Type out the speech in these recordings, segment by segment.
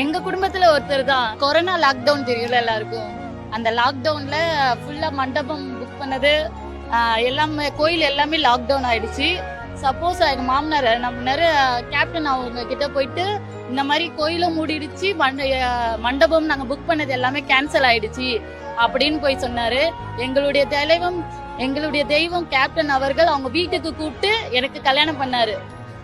எங்க குடும்பத்துல ஒருத்தர் தான். கொரோனா லாக்டவுன் தெரியல எல்லாருக்கும். அந்த லாக்டவுன்ல ஃபுல்லா மண்டபம் புக் பண்ணது எல்லாமே கோயில் எல்லாமே லாக்டவுன் ஆயிடுச்சு. சப்போஸ் எங்க மாமனார் நம்ம கேப்டன் அவங்க கிட்ட போயிட்டு இந்த மாதிரி கோயிலும் மூடிடுச்சு மண்டபம் நாங்க புக் பண்ணது எல்லாமே கேன்சல் ஆயிடுச்சு அப்படின்னு போய் சொன்னாரு. எங்களுடைய தெய்வம் எங்களுடைய தெய்வம் கேப்டன் அவர்கள் அவங்க வீட்டுக்கு கூப்பிட்டு எனக்கு கல்யாணம் பண்ணாரு.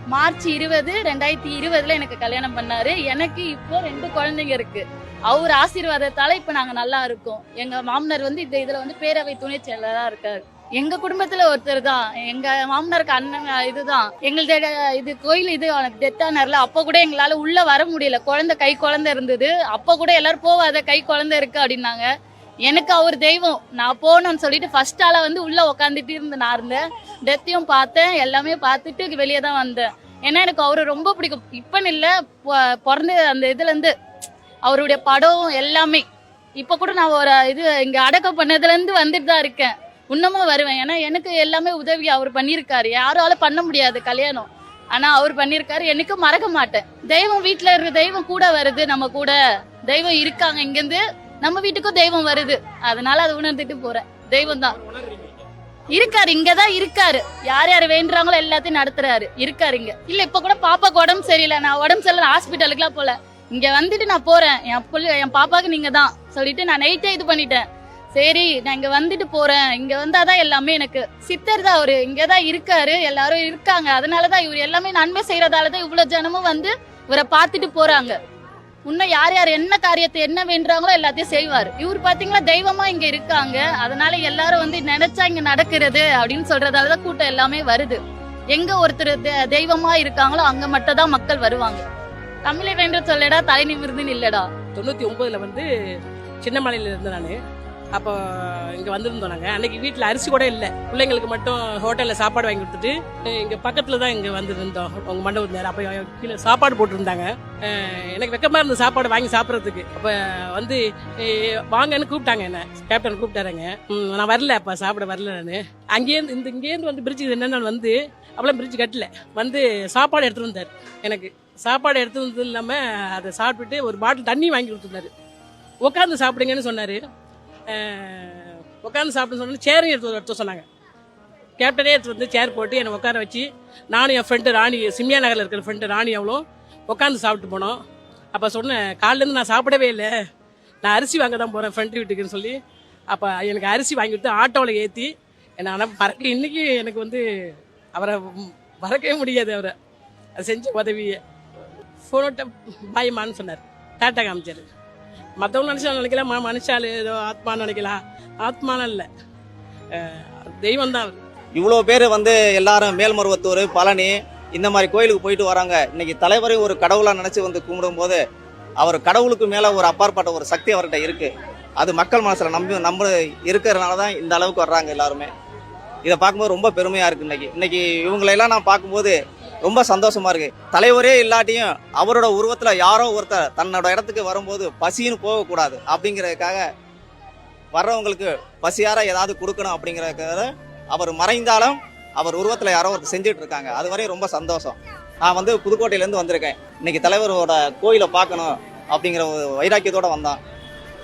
மார்ச் இருபது ரெண்டாயிரத்தி இருபதுல எனக்கு கல்யாணம் பண்ணாரு. எனக்கு இப்போ ரெண்டு குழந்தைங்க இருக்கு. அவர் ஆசீர்வாதத்தால இப்ப நாங்க நல்லா இருக்கோம். எங்க மாமனார் வந்து இந்த இதுல வந்து பேரவை துணை செயலரா இருக்காரு. எங்க குடும்பத்துல ஒருத்தர் தான். எங்க மாமனாருக்கு அண்ணன் இதுதான். எங்களுடைய இது கோயில் இது டெத்தானர்ல அப்ப கூட எங்களால உள்ள வர முடியல. குழந்தை கை குழந்தை இருந்தது. அப்ப கூட எல்லாரும் போவாத கை குழந்தை இருக்கு அப்படின்னாங்க. எனக்கு அவர் தெய்வம். நான் போகணும்னு சொல்லிட்டு ஃபர்ஸ்ட் ஆளா வந்து உள்ள உக்காந்துட்டு இருந்து நான் இருந்தேன். டெத்தையும் பார்த்தேன் எல்லாமே பார்த்துட்டு வெளியே தான் வந்தேன். ஏன்னா எனக்கு அவரை ரொம்ப பிடிக்கும். இப்போன்னு இல்லை பிறந்த அந்த இதுலேருந்து அவருடைய படம் எல்லாமே. இப்போ கூட நான் ஒரு இது இங்கே அடக்கம் பண்ணதுலேருந்து வந்துட்டு தான் இருக்கேன். இன்னமும் வருவேன். ஏன்னா எனக்கு எல்லாமே உதவி அவர் பண்ணியிருக்காரு. யாரால பண்ண முடியாது கல்யாணம். ஆனால் அவர் பண்ணியிருக்காரு. எனக்கு மறக்க மாட்டேன். தெய்வம் வீட்டில் இருக்க தெய்வம் கூட வருது நம்ம கூட. தெய்வம் இருக்காங்க இங்கேருந்து. நம்ம வீட்டுக்கும் தெய்வம் வருது. அதனால அதை உணர்ந்துட்டு போறேன். தெய்வம் தான் இருக்காரு இங்கதான் இருக்காரு. யார் யார் வேண்டுறாங்களோ எல்லாத்தையும் நடத்துறாரு. இருக்காரு இங்க. இல்ல இப்ப கூட பாப்பாக்கு உடம்பு சரியில்லை. நான் உடம்பு சரியில்லை ஹாஸ்பிட்டலுக்குலாம் போல. இங்க வந்துட்டு நான் போறேன். என் புள்ள என் பாப்பாக்கு நீங்க தான் சொல்லிட்டு நான் நைட்டே இது பண்ணிட்டேன். சரி நான் இங்க வந்துட்டு போறேன். இங்க வந்தாதான் எல்லாமே எனக்கு. சித்தர் தான் அவரு. இங்கதான் இருக்காரு. எல்லாரும் இருக்காங்க. அதனாலதான் இவர் எல்லாமே நன்மை செய்யறதாலதான் இவ்வளவு ஜனமும் வந்து இவரை பார்த்துட்டு போறாங்க. இன்னும் யார் யார் என்ன காரியத்தை என்ன வேண்டுறாங்களோ எல்லாத்தையும் செய்வார். இவர் பாத்தீங்களா தெய்வமா இங்க இருக்காங்க. அதனால எல்லாரும் வந்து நினைச்சா இங்க நடக்கிறது அப்படின்னு சொல்றதாலதான் கூட்டம் எல்லாமே வருது. எங்க ஒருத்தர் தெ- தெய்வமா இருக்காங்களோ அங்க மட்டும் தான் மக்கள் வருவாங்க. தமிழை வேண்டு சொல்லடா தலை நிமிர்ந்து இல்லடா தொண்ணூற்றி ஒம்பதில் வந்து சின்னமலையில் இருந்து நான். அப்போ இங்கே வந்திருந்தோம் நாங்கள் அன்றைக்கி வீட்டில் அரிசி கூட இல்லை. பிள்ளைங்களுக்கு மட்டும் ஹோட்டலில் சாப்பாடு வாங்கி கொடுத்துட்டு இங்கே பக்கத்தில் தான் இங்கே வந்திருந்தோம். உங்கள் மண்டபம் நேரம் அப்போ கீழே சாப்பாடு போட்டிருந்தாங்க. எனக்கு வெக்கமாக இருந்த சாப்பாடு வாங்கி சாப்பிட்றதுக்கு. அப்போ வந்து வாங்கன்னு கூப்பிட்டாங்க என்ன. கேப்டன் கூப்பிட்டாருங்க. நான் வரல. அப்போ சாப்பிட வரல நான். அங்கேருந்து இந்த இங்கேருந்து வந்து பிரிட்ஜுக்கு என்னென்ன வந்து அவ்வளோ பிரிட்ஜ் கட்டல. வந்து சாப்பாடு எடுத்துகிட்டு வந்தார். எனக்கு சாப்பாடு எடுத்து வந்தது இல்லாமல் அதை சாப்பிட்டுட்டு ஒரு பாட்டில் தண்ணி வாங்கி கொடுத்துருந்தாரு. உட்காந்து சாப்பிடுங்கன்னு சொன்னார். உட்காந்து சாப்பிடுன்னு சொன்னா சேரும் எடுத்து எடுத்து சொன்னாங்க. கேப்டனே எடுத்து வந்து சேர் போட்டு என்னை உட்கார வச்சு நானும் என் ஃப்ரெண்டு ராணி சிம்யா நகரில் இருக்கிற ஃப்ரெண்டு ராணி அவ்வளோ உட்காந்து சாப்பிட்டு போனோம். அப்போ சொன்னேன் காலிலேருந்து நான் சாப்பிடவே இல்லை. நான் அரிசி வாங்க தான் போகிறேன் ஃப்ரெண்டு வீட்டுக்குன்னு சொல்லி. அப்போ எனக்கு அரிசி வாங்கி கொடுத்து ஆட்டோவில் ஏற்றி என்னை ஆனால் மறக்க இன்னைக்கு எனக்கு வந்து அவரை மறக்கவே முடியாது அவரை. அது செஞ்ச உதவியை. ஃபோனோட்ட பாயமான்னு சொன்னார். டாட்டா காமிச்சார். மற்றவங்க நினச்சா நினைக்கலாம் ம- மனுஷாலு ஏதோ ஆத்மான்னு நினைக்கலாம் ஆத்மானம் இல்லை தெய்வம் தான் இவ்வளோ பேர் வந்து எல்லாரும் மேல்மருவத்தூர் பழனி இந்த மாதிரி கோயிலுக்கு போயிட்டு வராங்க. இன்னைக்கு தலைவரை ஒரு கடவுளாக நினச்சி வந்து கும்பிடும்போது அவர் கடவுளுக்கு மேலே ஒரு அப்பாற்பட்ட ஒரு சக்தி அவர்கிட்ட இருக்குது அது மக்கள் மனசில் நம்பி நம்ப இருக்கிறதுனால தான் இந்த அளவுக்கு வர்றாங்க எல்லாருமே. இதை பார்க்கும்போது ரொம்ப பெருமையாக இருக்குது இன்னைக்கு. இன்னைக்கு இவங்களெல்லாம் நான் பார்க்கும்போது ரொம்ப சந்தோஷமா இருக்கு. தலைவரே இல்லாட்டியும் அவரோட உருவத்துல யாரோ ஒருத்தர் தன்னோட இடத்துக்கு வரும்போது பசின்னு போகக்கூடாது அப்படிங்கிறதுக்காக வர்றவங்களுக்கு பசியார ஏதாவது கொடுக்கணும் அப்படிங்கிறதுக்காக அவர் மறைந்தாலும் அவர் உருவத்தில் யாரோ ஒருத்தர் செஞ்சுட்டு இருக்காங்க. அது வரையும் ரொம்ப சந்தோஷம். நான் வந்து புதுக்கோட்டையிலேருந்து வந்திருக்கேன். இன்னைக்கு தலைவரோட கோயிலை பார்க்கணும் அப்படிங்கிற ஒரு வைராக்கியத்தோட வந்தான்.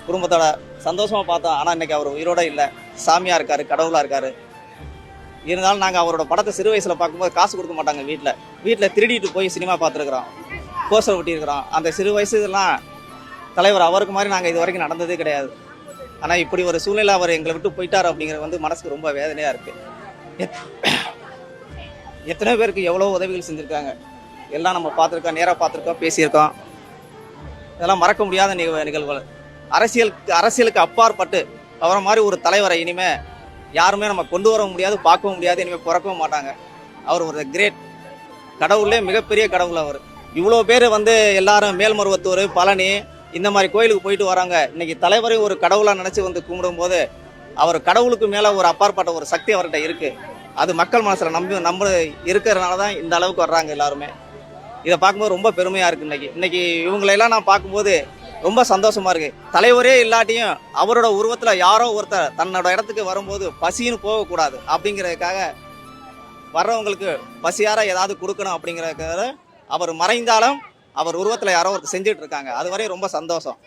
குடும்பத்தோட சந்தோஷமா பார்த்தோம். ஆனால் இன்னைக்கு அவர் உயிரோட இல்லை. சாமியா இருக்காரு கடவுளா இருக்காரு. இருந்தாலும் நாங்கள் அவரோட படத்தை சிறு வயசில் பார்க்கும்போது காசு கொடுக்க மாட்டாங்க வீட்டில் வீட்டில் திருடிட்டு போய் சினிமா பார்த்துருக்குறோம். போஸ்டர் ஒட்டியிருக்கிறோம். அந்த சிறு வயசுலாம் தலைவர் அவருக்கு மாதிரி நாங்கள் இது வரைக்கும் நடந்ததே கிடையாது. ஆனால் இப்படி ஒரு சூழ்நிலை அவர் எங்களை விட்டு போயிட்டார் அப்படிங்கிறது வந்து மனசுக்கு ரொம்ப வேதனையாக இருக்குது எத்தனை பேருக்கு எவ்வளோ உதவிகள் செஞ்சுருக்காங்க. எல்லாம் நம்ம பார்த்துருக்கோம் நேராக பார்த்துருக்கோம் பேசியிருக்கோம். இதெல்லாம் மறக்க முடியாத நிகழ்வு நிகழ்வுகள். அரசியலுக்கு அரசியலுக்கு அப்பாற்பட்டு அவரை மாதிரி ஒரு தலைவரை இனிமே யாருமே நம்ம கொண்டு வர முடியாது பார்க்கவும் முடியாது இனிமேல் பிறக்கவும் மாட்டாங்க. அவர் ஒரு கிரேட் கடவுளே மிகப்பெரிய கடவுள் அவர். இவ்வளோ பேர் வந்து எல்லாரும் மேல்மருவத்தூர் பழனி இந்த மாதிரி கோயிலுக்கு போயிட்டு வராங்க. இன்னைக்கு தலைவரை ஒரு கடவுளாக நினச்சி வந்து கும்பிடும்போது அவர் கடவுளுக்கு மேலே ஒரு அப்பாற்பட்ட ஒரு சக்தி அவர்கிட்ட இருக்குது அது மக்கள் மனசில் நம்பி நம்ப இருக்கிறதுனால தான் இந்த அளவுக்கு வர்றாங்க எல்லாருமே. இதை பார்க்கும்போது ரொம்ப பெருமையாக இருக்குது இன்னைக்கு. இன்னைக்கு இவங்களெல்லாம் நான் பார்க்கும்போது ரொம்ப சந்தோஷமா இருக்கு. தலைவரே இல்லாட்டியும் அவரோட உருவத்தில் யாரோ ஒருத்தர் தன்னோட இடத்துக்கு வரும்போது பசின்னு போகக்கூடாது அப்படிங்கிறதுக்காக வர்றவங்களுக்கு பசியார ஏதாவது கொடுக்கணும் அப்படிங்கிறதுக்காக அவர் மறைந்தாலும் அவர் உருவத்துல யாரோ ஒருத்தர் செஞ்சுட்டு இருக்காங்க. அது வரையும் ரொம்ப சந்தோஷம்.